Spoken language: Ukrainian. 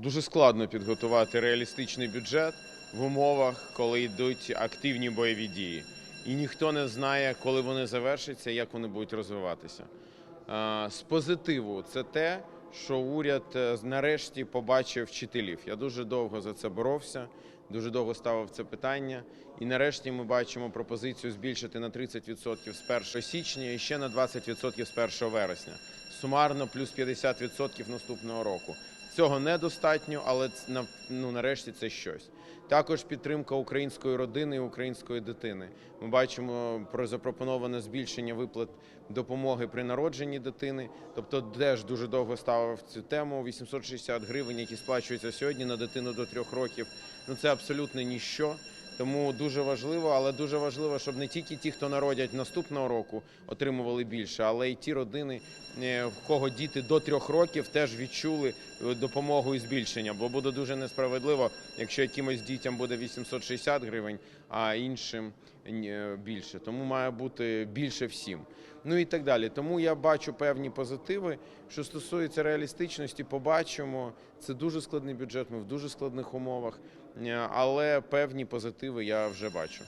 дуже складно підготувати реалістичний бюджет в умовах, коли йдуть активні бойові дії. І ніхто не знає, коли вони завершаться, як вони будуть розвиватися. З позитиву це те, що уряд е, нарешті побачив вчителів. Я дуже довго за це боровся, дуже довго ставив це питання. І нарешті ми бачимо пропозицію збільшити на 30% з 1 січня і ще на 20% з 1 вересня. Сумарно плюс 50% наступного року. Цього недостатньо, але ну, нарешті це щось. Також підтримка української родини і української дитини. Ми бачимо про запропоноване збільшення виплат допомоги при народженні дитини. Тобто, теж дуже довго ставив цю тему. 860 гривень, які сплачуються сьогодні на дитину до трьох років. Ну це абсолютно ніщо. Тому дуже важливо, але дуже важливо, щоб не тільки ті, хто народять наступного року, отримували більше, але й ті родини, е, в кого діти до трьох років, теж відчули е, допомогу і збільшення. Бо буде дуже несправедливо, якщо якимось дітям буде 860 гривень, а іншим більше. Тому має бути більше всім. Ну і так далі. Тому я бачу певні позитиви. Що стосується реалістичності, побачимо. Це дуже складний бюджет. Ми в дуже складних умовах, е, але певні позитиви я вже бачу.